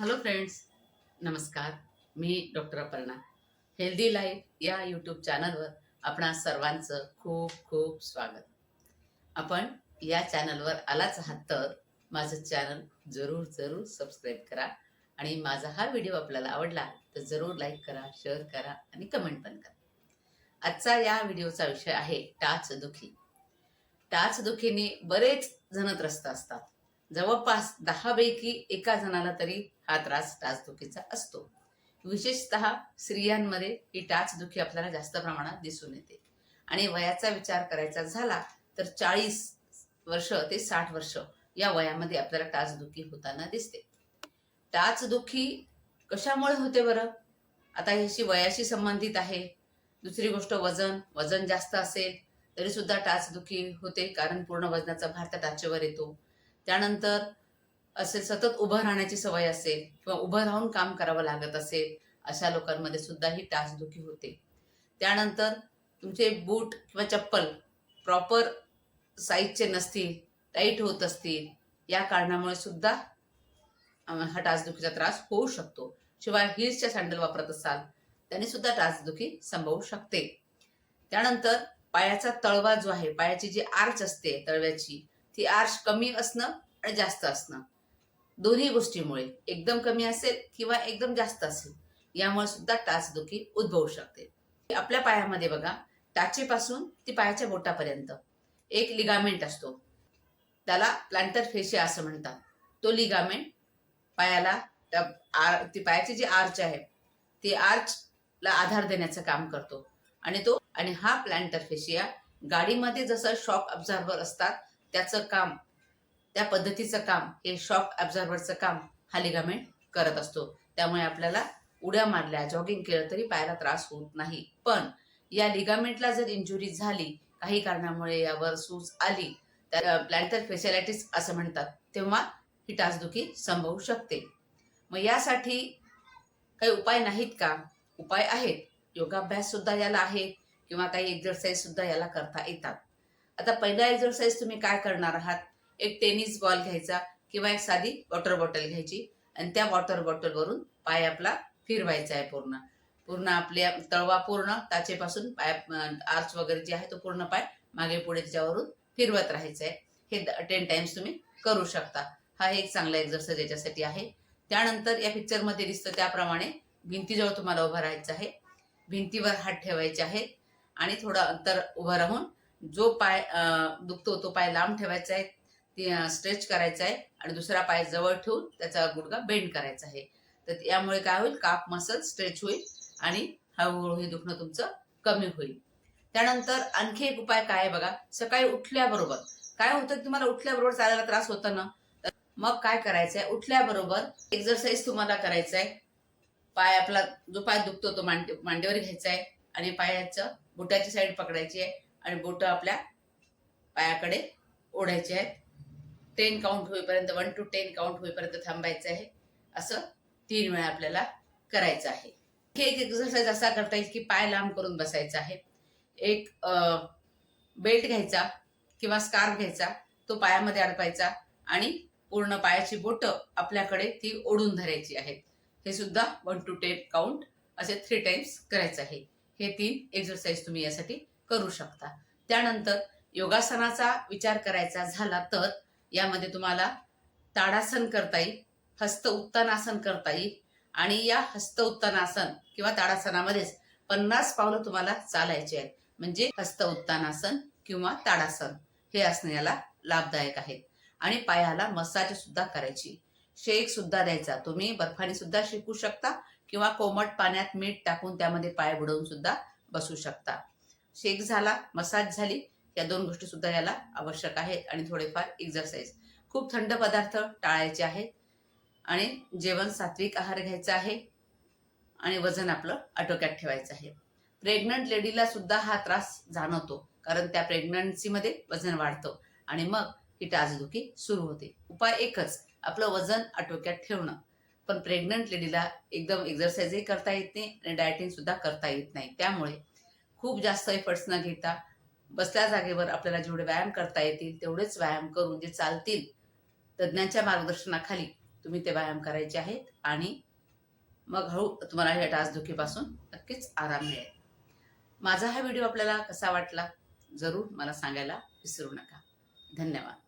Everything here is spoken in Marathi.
हॅलो फ्रेंड्स नमस्कार. मी डॉक्टर अपर्णा. हेल्दी लाईफ या यूट्यूब चॅनलवर आपणा सर्वांचं खूप खूप स्वागत. आपण या चॅनलवर आलाच आहात तर माझं चॅनल जरूर जरूर सबस्क्राईब करा आणि माझा हा व्हिडिओ आपल्याला आवडला तर जरूर लाईक करा शेअर करा आणि कमेंट पण करा. आजचा या व्हिडिओचा विषय आहे टाचदुखी. टाचदुखीने बरेच जण त्रस्त असतात. जवळपास दहा पैकी एका जणाला तरी हा त्रास टाचदुखीचा असतो. विशेषतः स्त्रियांमध्ये ही टाचदुखी आपल्याला जास्त प्रमाणात दिसून येते. आणि वयाचा विचार करायचा झाला तर चाळीस वर्ष ते साठ वर्ष या वयामध्ये आपल्याला टाचदुखी होताना दिसते. टाचदुखी कशामुळे होते बरं? आता ह्याशी वयाशी संबंधित आहे. दुसरी गोष्ट वजन. वजन जास्त असेल तरी सुद्धा टाचदुखी होते कारण पूर्ण वजनाचा भार त्या टाचेवर येतो. त्यानंतर असे सतत उभं राहण्याची सवय असेल किंवा उभं राहून काम करावं लागत असेल अशा लोकांमध्ये सुद्धा ही टाचदुखी होते. त्यानंतर तुमचे बूट किंवा चप्पल प्रॉपर साईजचे नसतील टाईट होत असतील या कारणामुळे सुद्धा हा टाचदुखीचा त्रास होऊ शकतो. शिवाय हिल्सच्या सँडल वापरत असाल त्याने सुद्धा टाचदुखी संभवू शकते. त्यानंतर पायाचा तळवा जो आहे पायाची जी आर्च असते तळव्याची ती आर्च कमी असणं आणि जास्त असणं. दोन्ही गोष्टीमुळे एकदम कमी असेल किंवा एकदम जास्त असेल यामुळे सुद्धा टाचदुखी उद्भवू शकते. आपल्या पायामध्ये बघा टाचेपासून ती पायाच्या बोटापर्यंत. एक लिगामेंट असतो. त्याला प्लांटर फेशिया असं म्हणतात. तो लिगामेंट पायाला त्या आर ती पायाची जी आर्च आहे ती आर्चला आधार देण्याचं काम करतो. आणि तो आणि हा प्लांटर फेशिया गाडीमध्ये जसं शॉक ऑब्झर्वर असतात त्याचं काम त्या पद्धतीचं काम हे शॉक ॲब्झॉर्बरचं काम हा लिगामेंट करत असतो. त्यामुळे आपल्याला उड्या मारल्या जॉगिंग केलं तरी पायाला त्रास होत नाही. पण या लिगामेंटला जर इंजुरी झाली काही कारणामुळे यावर सूज आली तर प्लॅन्टर फेसिलायटिस असं म्हणतात तेव्हा ही टाचदुखी संभवू शकते. मग यासाठी काही उपाय नाहीत का? उपाय आहेत. योगाभ्यास सुद्धा याला आहे किंवा काही एक्झरसाईज सुद्धा याला करता येतात. आता पहिला एक्झरसाईज तुम्ही काय करणार आहात? एक टेनिस बॉल घ्यायचा किंवा एक साधी वॉटर बॉटल घ्यायची आणि त्या वॉटर बॉटलवरून पाय आपला फिरवायचा आहे पूर्ण. पूर्ण आपल्या तळवा पूर्ण ताचेपासून पाय आर्च वगैरे जे आहे तो पूर्ण पाय मागे पुढे त्याच्यावरून फिरवत राहायचं आहे. हे टेन टाइम्स तुम्ही करू शकता. हा एक चांगला एक्झरसाईज याच्यासाठी आहे. त्यानंतर या पिक्चरमध्ये दिसतं त्याप्रमाणे भिंतीजवळ तुम्हाला उभं राहायचं आहे. भिंतीवर हात ठेवायचे आहेत आणि थोडं अंतर उभं राहून जो पाय दुखतो तो पाय लांब ठेवायचा आहे स्ट्रेच करायचा आहे आणि दुसरा पाय जवळ ठेवून त्याचा गुडगा बेंड करायचा आहे. तर यामुळे काय होईल? काप मसल स्ट्रेच होईल आणि हळूहळू हे दुखणं तुमचं कमी होईल. त्यानंतर आणखी एक उपाय काय आहे बघा? सकाळी उठल्याबरोबर. काय होतं तुम्हाला उठल्याबरोबर चालायला त्रास होता ना? तर मग काय करायचंय? उठल्याबरोबर एक्झरसाईज तुम्हाला करायचा आहे पाय आपला जो पाय दुखतो तो मांडी मांडीवर घ्यायचा आहे आणि पायाचं बुटाची साईड पकडायची आहे. आणि बोटं आपल्या पायाकडे ओढायचे आहेत. टेन काउंट होईपर्यंत वन टू टेन काउंट होईपर्यंत थांबायचं आहे. असं तीन वेळा आपल्याला करायचं आहे. हे एक एक्सरसाइज असा करता येईल की पाय लांब करून बसायचा आहे. एक बेल्ट घ्यायचा किंवा स्कार्फ घ्यायचा तो पायामध्ये अडकायचा आणि पूर्ण पायाची बोटं आपल्याकडे ती ओढून धरायची आहेत. हे सुद्धा वन टू टेन काउंट असे थ्री टाइम्स करायचं आहे. हे तीन एक्सरसाइज तुम्ही यासाठी करू शकता. त्यानंतर योगासनाचा विचार करायचा झाला तर यामध्ये तुम्हाला ताडासन करता येईल हस्त उत्तानासन करता येईल आणि या हस्त उत्तानासन किंवा ताडासनामध्येच पन्नास पावलं तुम्हाला चालायचे आहेत. म्हणजे हस्त उत्तानासन किंवा ताडासन हे असणे याला लाभदायक आहे. आणि पायाला मसाज सुद्धा करायची. शेक सुद्धा द्यायचा. तुम्ही बर्फाने सुद्धा शिकू शकता किंवा कोमट पाण्यात मीठ टाकून त्यामध्ये पाय बुडवून सुद्धा बसू शकता. शेक झाला मसाज झाली या दोन गोष्टी सुद्धा याला आवश्यक आहेत. आणि थोडेफार एक्झरसाईज खूप थंड पदार्थ टाळायचे आहेत. आणि जेवण सात्विक आहार घ्यायचा आहे. आणि वजन आपलं आटोक्यात ठेवायचं आहे. प्रेग्नंट लेडीला सुद्धा हा त्रास जाणवतो. कारण त्या प्रेग्नन्सीमध्ये वजन वाढतं. आणि मग ही टाचदुखी सुरू होते. उपाय एकच आपलं वजन आटोक्यात ठेवणं. पण प्रेग्नंट लेडीला एकदम एक्झरसाईजही करता येत नाही आणि डायटिंग सुद्धा करता येत नाही. त्यामुळे खूप जास्त एफर्ट्स न घेता बसल्या जागेवर आपल्याला जेवढे व्यायाम करता येतील तेवढेच व्यायाम करून जे चालतील तज्ज्ञांच्या मार्गदर्शनाखाली तुम्ही ते व्यायाम करायचे आहेत आणि मग हळू तुम्हाला या डासदुखीपासून नक्कीच आराम मिळेल. माझा हा व्हिडिओ आपल्याला कसा वाटला? जरूर मला सांगायला विसरू नका. धन्यवाद.